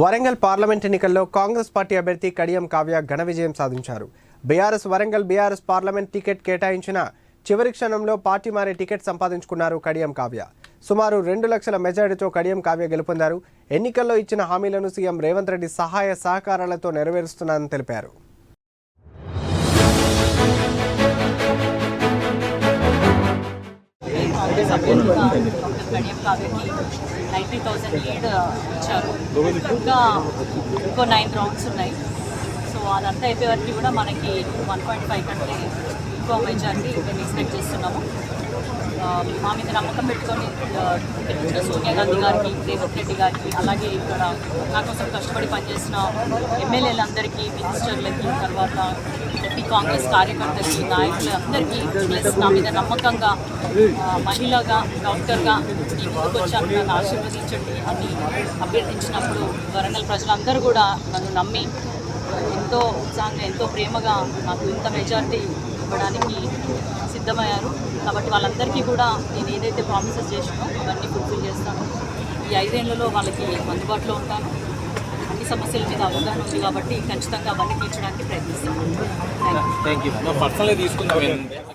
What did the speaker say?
Warangal parliament ఎన్నికల్లో Congress party అభ్యర్థి కడియం కావ్య ఘన విజయం సాధించారు. BRS Warangal BRS parliament ticket కేటాయించిన చివరి క్షణంలో పార్టీ మారే టికెట్ సంపాదించుకున్నారు కడియం కావ్య. సుమారు రెండు లక్షల మెజారిటీతో కడియం కావ్య గెలుపొందారు. ఎన్నికల్లో ఇచ్చిన హామీలను సీఎం రేవంత్ రెడ్డి సహాయ సహకారాలతో నెరవేరుస్తున్నారని తెలిపారు. కడియం కావ్యకి నైంటీ థౌసండ్ లీడ్ ఇచ్చారు uh, ఇంకా ఇంకో నైన్ రౌండ్స్ ఉన్నాయి. సో అదంతా అయిపోయే వరకు కూడా మనకి వన్ పాయింట్ ఫైవ్ కంటే ఎక్కువ మెజారిటీ మేము ఎక్స్పెక్ట్ చేస్తున్నాము. మా మీద నమ్మకం పెట్టుకొని సోనియా గాంధీ గారికి రేవంత్ రెడ్డి గారికి అలాగే ఇక్కడ నా కోసం కష్టపడి పనిచేసిన ఎమ్మెల్యేలందరికీ మినిస్టర్లకి తర్వాత ప్రతి కాంగ్రెస్ కార్యకర్తలు నాయకులు అందరికీ ప్లస్ నా మీద నమ్మకంగా మహిళగా డాక్టర్గా ఈ ముందుకు వచ్చాను నన్ను ఆశీర్వదించండి అని అభ్యర్థించినప్పుడు వరంగల్ ప్రజలందరూ కూడా నన్ను నమ్మి ఎంతో ఉత్సాహంగా ఎంతో ప్రేమగా నాకు ఇంత మెజారిటీ ఇవ్వడానికి సిద్ధమయ్యారు. కాబట్టి వాళ్ళందరికీ కూడా నేను ఏదైతే ప్రామిసెస్ చేసినో అవన్నీ ఫుల్ఫిల్ చేస్తాను. ఈ ఐదేళ్ళలో వాళ్ళకి అందుబాటులో ఉంటాను. అన్ని సమస్యల మీద అవగాహన ఉంది కాబట్టి ఖచ్చితంగా అవన్నీ తీర్చడానికి ప్రయత్నిస్తాను థ్యాంక్ యూ థ్యాంక్ యూ పర్సనల్గా తీసుకుందాం.